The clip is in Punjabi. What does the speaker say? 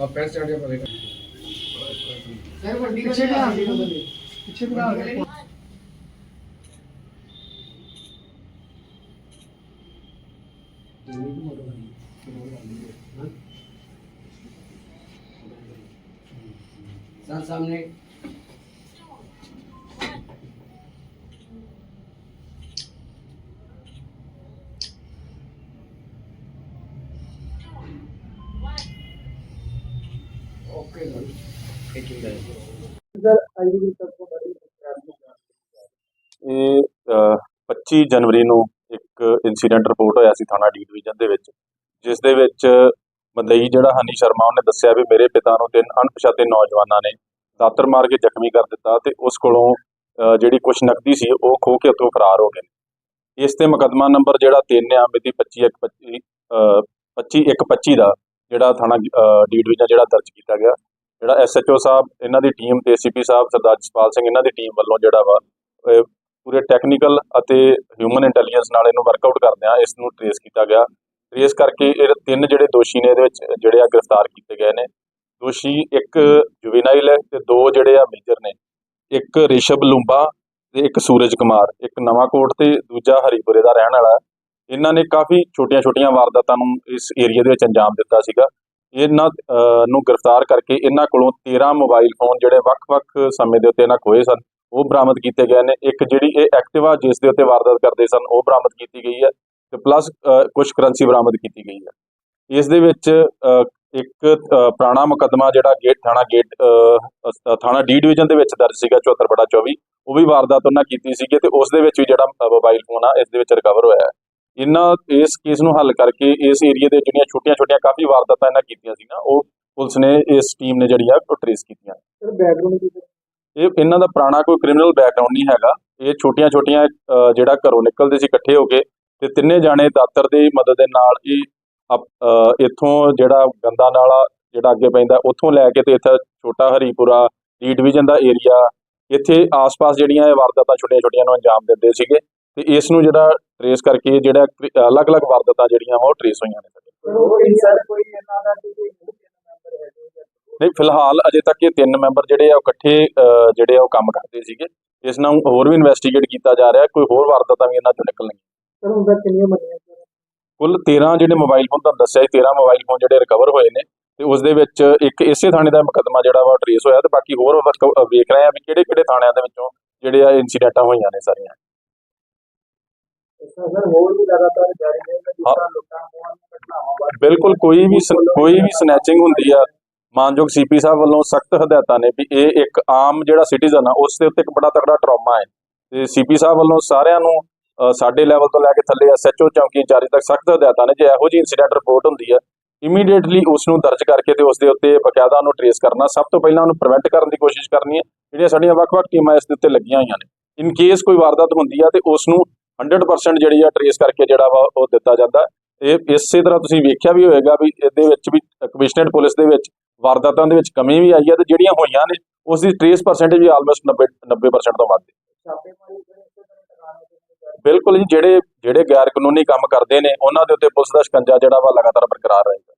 आप पैर चढ़ जाए पड़ेगा पीछे का पीछे का। सामने ਇਹ ਅ, 25 ਜਨਵਰੀ ਨੂੰ ਇੱਕ ਇਨਸੀਡੈਂਟ ਰਿਪੋਰਟ ਹੋਇਆ ਸੀ ਥਾਣਾ ਡੀ ਡਿਵੀਜ਼ਨ ਦੇ ਵਿੱਚ ਜਿਸ ਦੇ ਵਿੱਚ ਮਦਈ ਜਿਹੜਾ ਹਨੀ ਸ਼ਰਮਾ ਉਹਨੇ ਦੱਸਿਆ ਵੀ ਮੇਰੇ ਪਿਤਾ ਨੂੰ ਤਿੰਨ ਅਣਪਛਾਤੇ ਨੌਜਵਾਨਾਂ ਨੇ ਦਾਤਰ ਮਾਰ ਕੇ ਜ਼ਖਮੀ ਕਰ ਦਿੱਤਾ ਤੇ ਉਸ ਕੋਲੋਂ ਅ, ਜਿਹੜੀ ਕੁਛ ਨਕਦੀ ਸੀ ਉਹ ਖੋਹ ਕੇ ਉੱਥੋਂ ਫਰਾਰ ਹੋ ਗਏ ਨੇ। ਇਸ ਤੇ ਮੁਕੱਦਮਾ ਨੰਬਰ ਜਿਹੜਾ 3 ਆ ਮਿਤੀ 25 ਇੱਕ 25 ਅ, 25 ਇੱਕ 25 ਦਾ ਜਿਹੜਾ ਥਾਣਾ ਡੀ ਡਿਵੀਜ਼ਨ ਜਿਹੜਾ ਦਰਜ ਕੀਤਾ ਗਿਆ ਜਿਹੜਾ ਐਸਐਚਓ ਸਾਹਿਬ, ਇਹਨਾਂ ਦੀ ਟੀਮ ਤੇ ਏਸੀਪੀ ਸਾਹਿਬ, ਸਰਦਾਰ ਜਸਪਾਲ ਸਿੰਘ, ਇਹਨਾਂ ਦੀ ਟੀਮ ਵੱਲੋਂ ਜਿਹੜਾ ਵਾ ਪੂਰੇ ਟੈਕਨੀਕਲ ਅਤੇ ਹਿਊਮਨ ਇੰਟੈਲੀਜੈਂਸ ਨਾਲ ਇਹਨੂੰ ਵਰਕਆਊਟ ਕਰਦਿਆਂ ਇਸ ਨੂੰ ਟ੍ਰੇਸ ਕੀਤਾ ਗਿਆ। ਟ੍ਰੇਸ ਕਰਕੇ ਇਹ ਤਿੰਨ ਜਿਹੜੇ ਦੋਸ਼ੀ ਨੇ ਇਹਦੇ ਵਿੱਚ, ਜਿਹੜੇ ਆ ਗ੍ਰਿਫਤਾਰ ਕੀਤੇ ਗਏ ਨੇ। ਦੋਸ਼ੀ ਇੱਕ ਜੁਵੇਨਾਈਲ ਹੈ ਤੇ ਦੋ ਜਿਹੜੇ ਆ ਮੇਜਰ ਨੇ। ਇੱਕ ਰਿਸ਼ਭ ਲੂੰਬਾ ਤੇ ਇੱਕ ਸੂਰਜ ਕੁਮਾਰ, ਇੱਕ ਨਵਾਂ ਕੋਟ ਤੇ ਦੂਜਾ ਹਰੀਪੁਰੇ ਦਾ ਰਹਿਣ ਵਾਲਾ ਇਹਨਾਂ ਨੇ ਕਾਫੀ ਛੋਟੀਆਂ-ਛੋਟੀਆਂ ਵਾਰਦਾਤਾਂ ਨੂੰ ਇਸ ਏਰੀਆ ਦੇ ਵਿੱਚ ਅੰਜਾਮ ਦਿੱਤਾ ਸੀਗਾ। ਇਹਨਾਂ ਨੂੰ ਗ੍ਰਿਫਤਾਰ ਕਰਕੇ ਇਹਨਾਂ ਕੋਲੋਂ 13 ਮੋਬਾਈਲ ਫੋਨ ਜਿਹੜੇ ਵੱਖ-ਵੱਖ ਸਮੇਂ ਦੇ ਉੱਤੇ ਇਹਨਾਂ ਖੋਏ ਸਨ, ਉਹ ਬਰਾਮਦ ਕੀਤੇ ਗਏ ਨੇ। ਇੱਕ ਜਿਹੜੀ ਇਹ ਐਕਟਿਵਾ ਜਿਸ ਦੇ ਉੱਤੇ ਵਾਰਦਾਤ ਕਰਦੇ ਸਨ, ਉਹ ਬਰਾਮਦ ਕੀਤੀ ਗਈ ਹੈ ਤੇ ਪਲੱਸ ਕੁਝ ਕਰੰਸੀ ਬਰਾਮਦ ਕੀਤੀ ਗਈ ਹੈ। ਇਸ ਦੇ ਵਿੱਚ ਇੱਕ ਪੁਰਾਣਾ ਮੁਕੱਦਮਾ ਜਿਹੜਾ ਗੇਟ, ਥਾਣਾ ਗੇਟ ਥਾਣਾ ਡੀ ਡਿਵੀਜ਼ਨ ਦੇ ਵਿੱਚ ਦਰਜ ਸੀਗਾ 74 ਬੜਾ 24 ਉਹ ਵੀ ਵਾਰਦਾਤ ਉਹਨਾਂ ਕੀਤੀ ਸੀਗੀ ਤੇ ਉਸ ਦੇ ਵਿੱਚ ਵੀ ਜਿਹੜਾ ਮੋਬਾਈਲ ਫੋਨ ਆ, ਇਸ ਦੇ ਵਿੱਚ ਰਿਕਵਰ ਹੋਇਆ ਹੈ। ਇਹਨਾਂ ਇਸ ਕੇਸ ਨੂੰ ਹੱਲ ਕਰਕੇ ਇਸ ਏਰੀਆ ਦੇ ਜਿਹੜੀਆਂ ਛੋਟੀਆਂ-ਛੋਟੀਆਂ ਕਾਫੀ ਵਾਰਦਾਤਾਂ ਇਹਨਾਂ ਕੀਤੀਆਂ ਸੀ ਨਾ ਉਹ ਪੁਲਿਸ ਨੇ ਇਸ ਟੀਮ ਨੇ ਜਿਹੜੀ ਆ ਉਹ ਟ੍ਰੇਸ ਕੀਤੀਆਂ। ਸਰ ਬੈਕਗ੍ਰਾਉਂਡ ਦੀ ਇਹ ਇਹਨਾਂ ਦਾ ਪੁਰਾਣਾ ਕੋਈ ਕ੍ਰਿਮੀਨਲ ਬੈਕਗ੍ਰਾਉਂਡ ਨਹੀਂ ਹੈਗਾ। ਇਹ ਛੋਟੀਆਂ-ਛੋਟੀਆਂ ਜਿਹੜਾ ਘਰੋਂ ਨਿਕਲਦੇ ਸੀ ਇਕੱਠੇ ਹੋ ਕੇ ਤੇ ਤਿੰਨੇ ਜਾਣੇ ਦਾਤਰ ਦੀ ਮਦਦ ਦੇ ਨਾਲ ਹੀ ਇੱਥੋਂ ਜਿਹੜਾ ਗੰਦਾ ਨਾਲਾ ਜਿਹੜਾ ਅੱਗੇ ਪੈਂਦਾ ਉੱਥੋਂ ਲੈ ਕੇ ਤੇ ਇੱਥੇ ਛੋਟਾ ਹਰੀਪੁਰਾ ਡੀ ਡਿਵੀਜ਼ਨ ਦਾ ਏਰੀਆ ਇੱਥੇ ਆਸ-ਪਾਸ ਜਿਹੜੀਆਂ ਇਹ ਵਾਰਦਾਤਾਂ ਛੋਟੀਆਂ-ਛੋਟੀਆਂ ਨੂੰ ਅੰਜਾਮ ਦਿੰਦੇ ਸੀਗੇ। ਤੇ ਇਸ ਨੂੰ ਜਿਹੜਾ ਟ੍ਰੇਸ ਕਰਕੇ ਜਿਹੜਾ ਅਲੱਗ-ਅਲੱਗ ਵਾਰਦਾਤਾਂ ਜਿਹੜੀਆਂ ਉਹ ਟ੍ਰੇਸ ਹੋਈਆਂ ਨੇ। ਨਹੀਂ, ਫਿਲਹਾਲ ਅਜੇ ਤੱਕ ਇਹ ਤਿੰਨ ਮੈਂਬਰ ਜਿਹੜੇ ਆ ਇਕੱਠੇ ਜਿਹੜੇ ਆ ਉਹ ਕੰਮ ਕਰਦੇ ਸੀਗੇ। ਇਸ ਨਾਲ ਹੋਰ ਵੀ ਇਨਵੈਸਟੀਗੇਟ ਕੀਤਾ ਜਾ ਰਿਹਾ, ਕੋਈ ਹੋਰ ਵਾਰਦਾਤਾਂ ਵੀ ਇਹਨਾਂ ਚੋਂ ਨਿਕਲਣਗੀਆਂ। ਕੁੱਲ 13 ਜਿਹੜੇ ਮੋਬਾਈਲ ਫੋਨ ਤੁਹਾਨੂੰ ਦੱਸਿਆ 13 ਮੋਬਾਈਲ ਫੋਨ ਜਿਹੜੇ ਰਿਕਵਰ ਹੋਏ ਨੇ ਤੇ ਉਸ ਦੇ ਵਿੱਚ ਇੱਕ ਇਸੇ ਥਾਣੇ ਦਾ ਮੁਕੱਦਮਾ ਜਿਹੜਾ ਵਾ ਟ੍ਰੇਸ ਹੋਇਆ ਤੇ ਬਾਕੀ ਹੋਰ ਵੇਖ ਰਹੇ ਆ ਵੀ ਕਿਹੜੇ ਕਿਹੜੇ ਥਾਣਿਆਂ ਦੇ ਵਿੱਚੋਂ ਜਿਹੜੇ ਆ ਇਨਸੀਡੈਂਟਾਂ ਹੋਈਆਂ ਨੇ ਸਾਰੀਆਂ। ਬਿਲਕੁਲ ਕੋਈ ਵੀ ਕੋਈ ਵੀ ਸਨੈਚਿੰਗ ਹੁੰਦੀ ਆ। ਮਾਨਯੋਗ ਸੀਪੀ ਸਾਹਿਬ ਵੱਲੋਂ ਸਖਤ ਹਦਾਇਤਾਂ ਨੇ ਵੀ ਇਹ ਇੱਕ ਆਮ ਜਿਹੜਾ ਸਿਟੀਜ਼ਨ ਆ ਉਸ ਦੇ ਉੱਤੇ ਇੱਕ ਬੜਾ ਤਕੜਾ ਟਰਾਮਾ ਹੈ। ਤੇ ਸੀਪੀ ਸਾਹਿਬ ਵੱਲੋਂ ਸਾਰਿਆਂ ਨੂੰ ਸਾਡੇ ਲੈਵਲ ਤੋਂ ਲੈ ਕੇ ਥੱਲੇ ਐਸਐਚਓ ਚੌਂਕੀ ਇੰਚਾਰਜ ਤੱਕ ਸਖਤ ਹਦਾਇਤਾਂ ਨੇ। ਜੇ ਇਹੋ ਜਿਹੀ ਇਨਸੀਡੈਂਟ ਰਿਪੋਰਟ ਹੁੰਦੀ ਆ ਇਮੀਡੀਏਟਲੀ ਉਸ ਨੂੰ ਦਰਜ ਕਰਕੇ ਤੇ ਉਸ ਦੇ ਉੱਤੇ ਬਕਾਇਦਾ ਉਹਨੂੰ ਟਰੇਸ ਕਰਨਾ। ਸਭ ਤੋਂ ਪਹਿਲਾਂ ਉਹਨੂੰ ਪ੍ਰੀਵੈਂਟ ਕਰਨ ਦੀ ਕੋਸ਼ਿਸ਼ ਕਰਨੀ ਹੈ। ਜਿਹੜੀਆਂ ਸਾਡੀਆਂ ਵੱਖ-ਵੱਖ ਟੀਮਾਂ ਇਸ ਦੇ ਉੱਤੇ ਲੱਗੀਆਂ ਹੋਈਆਂ ਨੇ। ਇਨ ਕੇਸ ਕੋਈ ਵਾਰਦਾਤ ਹੁੰਦੀ ਆ ਤੇ ਉਸ ਨੂੰ 100% ਜਿਹੜੀ ਆ ਟਰੇਸ ਕਰਕੇ ਜਿਹੜਾ ਵਾ ਉਹ ਦਿੱਤਾ ਜਾਂਦਾ। ਇਹ ਇਸੇ ਤਰ੍ਹਾਂ ਤੁਸੀਂ ਵੇਖਿਆ ਵੀ ਹੋਏਗਾ ਵੀ ਇਹਦੇ ਵਿੱਚ ਵੀ ਕਮਿਸ਼ਨਰੇਟ ਪੁਲਿਸ ਦੇ ਵਿੱਚ ਵਾਰਦਾਤਾਂ ਦੇ ਵਿੱਚ ਕਮੀ ਵੀ ਆਈ ਹੈ ਤੇ ਜਿਹੜੀਆਂ ਹੋਈਆਂ ਨੇ ਉਸ ਦੀ ਟਰੇਸ ਪਰਸੈਂਟੇਜ ਵੀ ਆਲਮੋਸਟ 90 90% ਤੋਂ ਵੱਧ ਹੈ। ਬਿਲਕੁਲ ਜੀ, ਜਿਹੜੇ ਜਿਹੜੇ ਗੈਰ ਕਾਨੂੰਨੀ ਕੰਮ ਕਰਦੇ ਨੇ, ਉਹਨਾਂ ਦੇ ਉੱਤੇ ਪੁਲਿਸ ਦਾ ਸ਼ਿਕੰਜਾ ਜਿਹੜਾ ਵਾ ਲਗਾਤਾਰ ਬਰਕਰਾਰ ਰਹੇਗਾ।